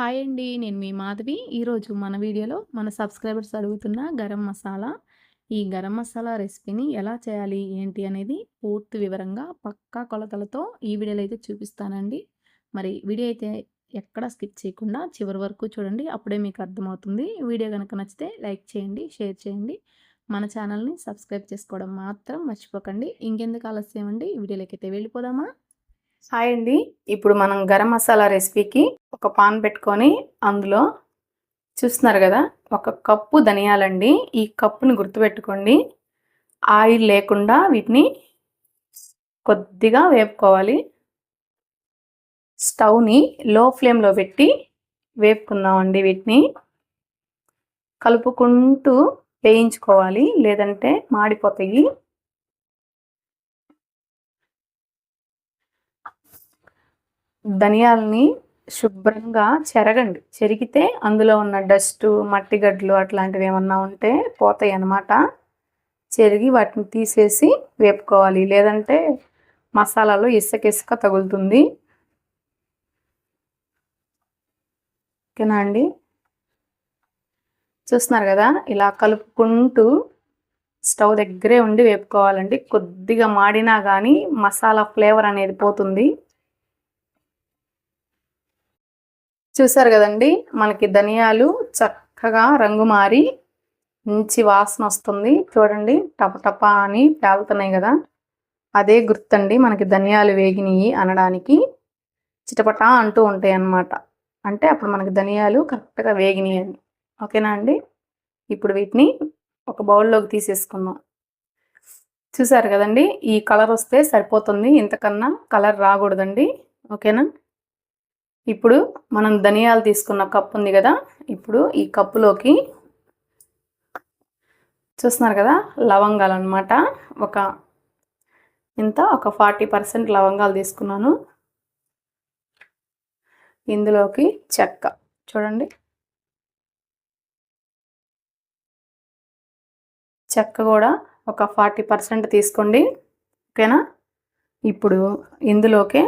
Hi అండి. నేను మీ మాధవి. ఈరోజు మన వీడియోలో మన సబ్స్క్రైబర్స్ అడుగుతున్న గరం మసాలా. ఈ గరం మసాలా రెసిపీని ఎలా చేయాలి? ఏంటి? అనేది పూర్తి వివరంగా పక్కా కొలతలతో ఈ వీడియోలో అయితే చూపిస్తానండి. మరి వీడియో అయితే ఎక్కడ స్కిప్ చేయకుండా చివరి వరకు చూడండి. అప్పుడే మీకు అర్థమవుతుంది. వీడియో కనుక నచ్చితే లైక్ చేయండి షేర్ చేయండి. మన ఛానల్ని సబ్స్క్రైబ్ చేసుకోవడం మాత్రం మర్చిపోకండి. ఇంకెందుకు ఆలస్యం అండి? వీడియోలోకి అయితే వెళ్ళిపోదామా? హాయ్ అండి. ఇప్పుడు మనం గరం మసాలా రెసిపీకి ఒక పాన్ పెట్టుకొని అందులో చూస్తున్నారు కదా ఒక కప్పు ధనియాలండి. ఈ కప్పుని గుర్తుపెట్టుకోండి. ఆయిల్ లేకుండా వీటిని కొద్దిగా వేపుకోవాలి. స్టవ్ని లో ఫ్లేమ్లో పెట్టి వేపుకుందామండి వీటిని. కలుపుకుంటూ వేయించుకోవాలి లేదంటే మాడిపోతాయి. ధనియాలని శుభ్రంగా చెరగండి. చెరిగితే అందులో ఉన్న డస్ట్ మట్టిగడ్డలు అట్లాంటివి ఏమన్నా ఉంటే పోతాయి అన్నమాట. చెరిగి వాటిని తీసేసి వేపుకోవాలి. లేదంటే మసాలాలో ఇసుక ఇసుక తగులుతుంది. ఓకేనా అండి? చూస్తున్నారు కదా ఇలా కలుపుకుంటూ స్టవ్ దగ్గరే ఉండి వేపుకోవాలండి. కొద్దిగా మాడినా కానీ మసాలా ఫ్లేవర్ అనేది పోతుంది. చూసారు కదండి? మనకి ధనియాలు చక్కగా రంగు మారి మంచి వాసన వస్తుంది. చూడండి టపటప అని పేలుతున్నాయి కదా? అదే గుర్తండి మనకి ధనియాలు వేగినాయి అనడానికి చిటపట అంటూ ఉంటాయి అన్నమాట. అంటే అప్పుడు మనకి ధనియాలు కరెక్ట్గా వేగినాయి అని ఓకేనా అండి? ఇప్పుడు వీటిని ఒక బౌల్లోకి తీసేసుకుందాం. చూసారు కదండి? ఈ కలర్ వస్తే సరిపోతుంది. ఇంతకన్నా కలర్ రాకూడదండి. ఓకేనా? ఇప్పుడు మనం ధనియాలు తీసుకున్న కప్పు ఉంది కదా ఇప్పుడు ఈ కప్పులోకి చూస్తున్నారు కదా లవంగాలు అనమాట ఒక ఇంత ఒక ఫార్టీ పర్సెంట్ లవంగాలు తీసుకున్నాను. ఇందులోకి చెక్క చూడండి. చెక్క కూడా ఒక ఫార్టీ పర్సెంట్ తీసుకోండి. ఓకేనా? ఇప్పుడు ఇందులోకే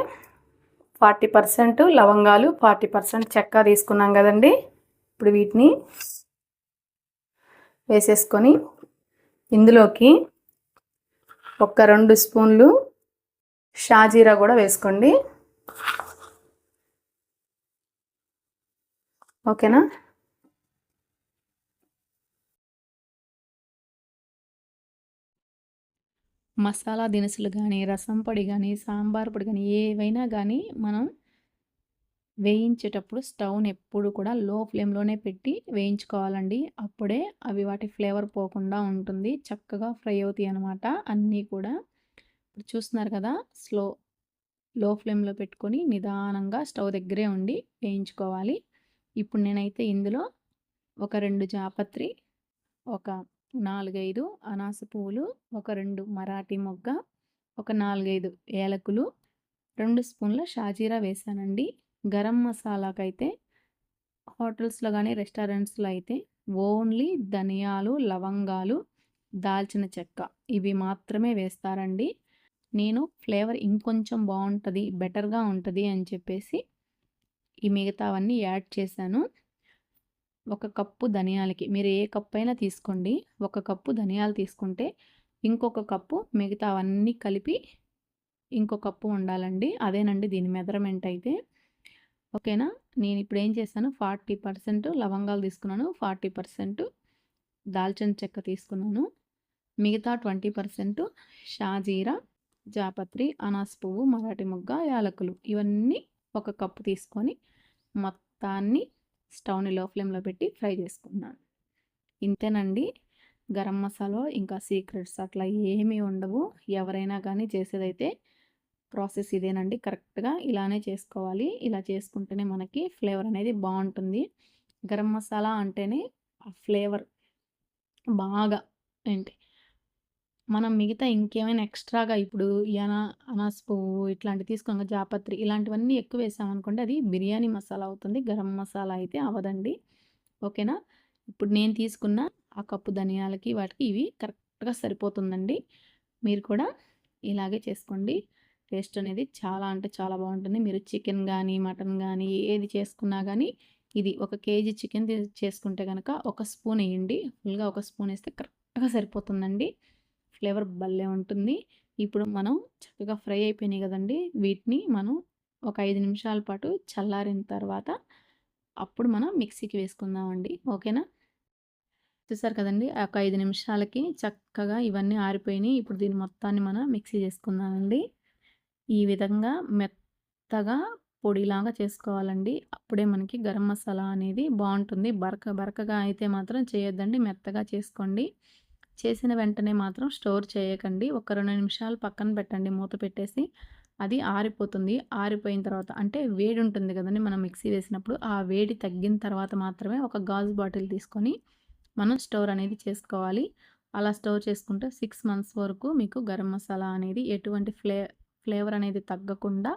ఫార్టీ పర్సెంట్ లవంగాలు ఫార్టీ పర్సెంట్ చెక్క తీసుకున్నాం కదండి. ఇప్పుడు వీటిని వేసేసుకొని ఇందులోకి ఒక రెండు స్పూన్లు షాజీరా కూడా వేసుకోండి. ఓకేనా? మసాలా దినుసులు కానీ రసం పొడి కానీ సాంబార్ పొడి కానీ ఏవైనా కానీ మనం వేయించేటప్పుడు స్టవ్ని ఎప్పుడు కూడా లో ఫ్లేమ్లోనే పెట్టి వేయించుకోవాలండి. అప్పుడే అవి వాటి ఫ్లేవర్ పోకుండా ఉంటుంది. చక్కగా ఫ్రై అవుతాయి అనమాట అన్నీ కూడా ఇప్పుడు చూస్తున్నారు కదా స్లో లో ఫ్లేమ్లో పెట్టుకొని నిదానంగా స్టవ్ దగ్గరే ఉండి వేయించుకోవాలి. ఇప్పుడు నేనైతే ఇందులో ఒక రెండు జాపత్రి ఒక నాలుగైదు అనాస పువ్వులు ఒక రెండు మరాఠీ మొగ్గ ఒక నాలుగైదు ఏలకులు రెండు స్పూన్ల షాజీరా వేసానండి. గరం మసాలాకైతే హోటల్స్లో కానీ రెస్టారెంట్స్లో అయితే ఓన్లీ ధనియాలు లవంగాలు దాల్చిన చెక్క ఇవి మాత్రమే వేస్తారండి. నేను ఫ్లేవర్ ఇంకొంచెం బాగుంటుంది బెటర్గా ఉంటుంది అని చెప్పేసి ఈ మిగతావన్నీ యాడ్ చేశాను. ఒక కప్పు ధనియాలకి మీరు ఏ కప్పు అయినా తీసుకోండి. ఒక కప్పు ధనియాలు తీసుకుంటే ఇంకొక కప్పు మిగతా అవన్నీ కలిపి ఇంకో కప్పు ఉండాలండి. అదేనండి దీని మెజర్మెంట్ అయితే. ఓకేనా? నేను ఇప్పుడు ఏం చేశాను ఫార్టీ పర్సెంట్ లవంగాలు తీసుకున్నాను. ఫార్టీ పర్సెంట్ దాల్చిన చెక్క తీసుకున్నాను. మిగతా ట్వంటీ పర్సెంట్ షాజీరా జాపత్రి అనాస్ పువ్వు మరాఠీ ముగ్గ యాలకులు ఇవన్నీ ఒక కప్పు తీసుకొని మొత్తాన్ని స్టవ్ని లో ఫ్లేమ్లో పెట్టి ఫ్రై చేసుకున్నాను. ఇంతేనండి. గరం మసాలా ఇంకా సీక్రెట్స్ అట్లా ఏమీ ఉండవు. ఎవరైనా కానీ చేసేదైతే ప్రాసెస్ ఇదేనండి. కరెక్ట్గా ఇలానే చేసుకోవాలి. ఇలా చేసుకుంటేనే మనకి ఫ్లేవర్ అనేది బాగుంటుంది. గరం మసాలా అంటేనే ఆ ఫ్లేవర్ బాగా ఏంటి మనం మిగతా ఇంకేమైనా ఎక్స్ట్రాగా ఇప్పుడు యనా అనాస్ పువ్వు ఇట్లాంటివి తీసుకోగా జాపత్రి ఇలాంటివన్నీ ఎక్కువ వేసామనుకోండి అది బిర్యానీ మసాలా అవుతుంది. గరం మసాలా అయితే అవ్వదండి. ఓకేనా? ఇప్పుడు నేను తీసుకున్న ఆ కప్పు ధనియాలకి వాటికి ఇవి కరెక్ట్గా సరిపోతుందండి. మీరు కూడా ఇలాగే చేసుకోండి. టేస్ట్ అనేది చాలా అంటే చాలా బాగుంటుంది. మీరు చికెన్ కానీ మటన్ కానీ ఏది చేసుకున్నా కానీ ఇది ఒక కేజీ చికెన్ చేసుకుంటే కనుక ఒక స్పూన్ వేయండి. ఫుల్గా ఒక స్పూన్ వేస్తే కరెక్ట్గా సరిపోతుందండి. ఫ్లేవర్ భలే ఉంటుంది. ఇప్పుడు మనం చక్కగా ఫ్రై అయిపోయినాయి కదండి వీటిని మనం ఒక ఐదు నిమిషాల పాటు చల్లారిన తర్వాత అప్పుడు మనం మిక్సీకి వేసుకుందామండి. ఓకేనా? చూసారు కదండి ఒక ఐదు నిమిషాలకి చక్కగా ఇవన్నీ ఆరిపోయినాయి. ఇప్పుడు దీని మొత్తాన్ని మనం మిక్సీ చేసుకుందామండి. ఈ విధంగా మెత్తగా పొడిలాగా చేసుకోవాలండి. అప్పుడే మనకి గరం మసాలా అనేది బాగుంటుంది. బరక బరకగా అయితే మాత్రం చేయొద్దండి. మెత్తగా చేసుకోండి. చేసిన వెంటనే మాత్రం స్టోర్ చేయకండి. ఒక రెండు నిమిషాలు పక్కన పెట్టండి. మూత పెట్టేసి అది ఆరిపోతుంది. ఆరిపోయిన తర్వాత అంటే వేడి ఉంటుంది కదండి. మనం మిక్సీ వేసినప్పుడు ఆ వేడి తగ్గిన తర్వాత మాత్రమే ఒక గాజు బాటిల్ తీసుకొని మనం స్టోర్ అనేది చేసుకోవాలి. అలా స్టోర్ చేసుకుంటే సిక్స్ మంత్స్ వరకు మీకు గరం మసాలా అనేది ఎటువంటి ఫ్లే ఫ్లేవర్ అనేది తగ్గకుండా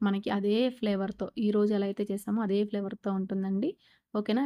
మనకి అదే ఫ్లేవర్తో ఈరోజు ఎలా అయితే చేసామో అదే ఫ్లేవర్తో ఉంటుందండి. ఓకేనా?